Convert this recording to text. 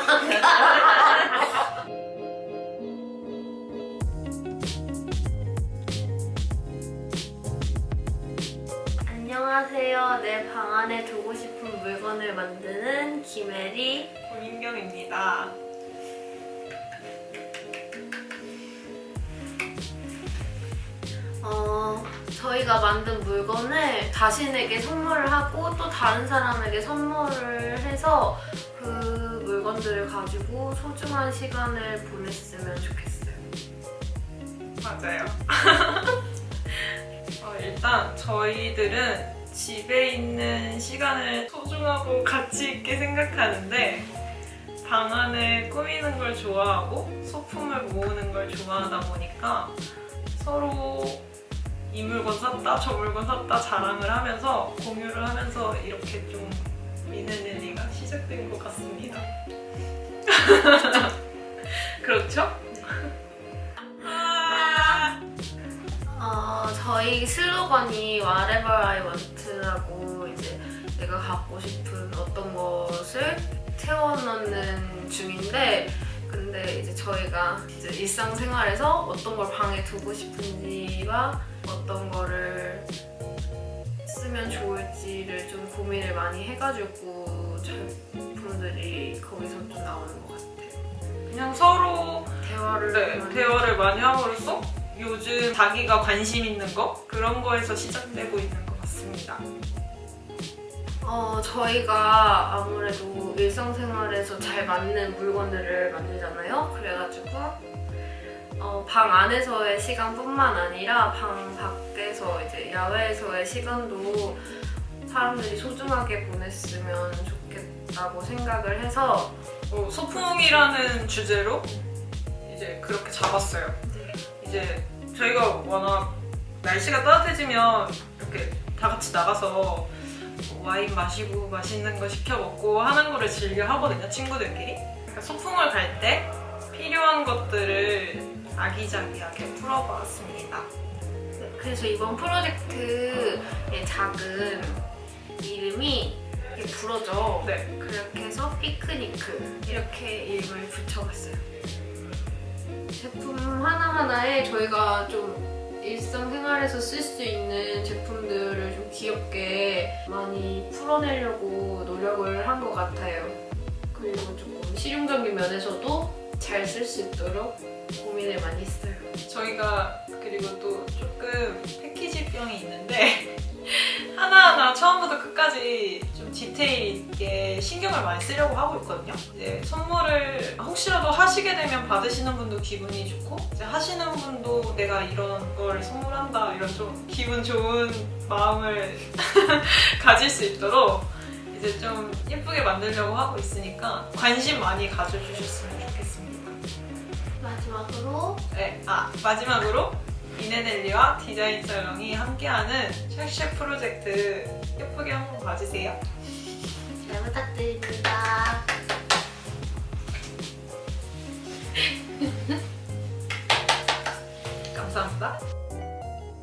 안녕하세요. 내 방 안에 두고 싶은 물건을 만드는 김혜리. 고민경입니다. 어, 저희가 만든 물건을 자신에게 선물을 하고 또 다른 사람에게 선물을 해서 그 물건들을 가지고 소중한 시간을 보냈으면 좋겠어요. 맞아요. 어, 일단 저희들은 집에 있는 시간을 소중하고 가치 있게 생각하는데 방 안에 꾸미는 걸 좋아하고 소품을 모으는 걸 좋아하다 보니까 서로 이 물건 샀다 저 물건 샀다 자랑을 하면서 공유를 하면서 이렇게 좀 미네넬리가 시작된 것 같습니다. 그렇죠? 아~ 어, 저희 슬로건이 Whatever I Want라고 이제 내가 갖고 싶은 어떤 것을 채워넣는 중인데 근데 이제 저희가 이제 일상생활에서 어떤 걸 방에 두고 싶은지와 어떤 거를 쓰면 좋을지를 좀 고민을 많이 해가지고 제품들이 거기서 좀 나오는 것 같아요. 그냥 서로 대화를 네, 많이 대화를 많이 함으로써 요즘 자기가 관심 있는 거 그런 거에서 시작되고 있는 것 같습니다. 어, 저희가 아무래도 일상생활에서 잘 맞는 물건들을 만들잖아요. 그래가지고 어, 방 안에서의 시간뿐만 아니라 방 밖에서 이제 야외에서의 시간도 사람들이 소중하게 보냈으면 좋겠다고 생각을 해서 어, 소풍이라는 주제로 이제 그렇게 잡았어요. 이제 저희가 워낙 날씨가 따뜻해지면 이렇게 다 같이 나가서 뭐 와인 마시고 맛있는 거 시켜 먹고 하는 거를 즐겨 하거든요 친구들끼리. 그러니까 소풍을 갈때 필요한 것들을 아기자기하게 풀어봤습니다. 네, 그래서 이번 프로젝트의 작은 이름이 이게 불어져. 네. 그렇게 해서 피크니크 이렇게 이름을 붙여봤어요. 제품 하나하나에 저희가 좀 일상생활에서 쓸 수 있는 제품들을 좀 귀엽게 많이 풀어내려고 노력을 한 것 같아요. 그리고 조금 실용적인 면에서도 잘 쓸 수 있도록 고민을 많이 했어요. 저희가 그리고 또 조금 패키지병이 있는데 하나하나 처음부터 끝까지 좀 디테일 있게 신경을 많이 쓰려고 하고 있거든요. 이제 선물을 혹시라도 하시게 되면 받으시는 분도 기분이 좋고 이제 하시는 분도 내가 이런 걸 선물한다 이런 좀 기분 좋은 마음을 가질 수 있도록 이제 좀 예쁘게 만들려고 하고 있으니까 관심 많이 가져주셨으면 좋 겠습니다. 마지막으로 네, 아 마지막으로 이네델리와 디자인 썰렁이 함께하는 쉑쉑 프로젝트 예쁘게 한번 봐주세요. 잘 부탁드립니다. 감사합니다.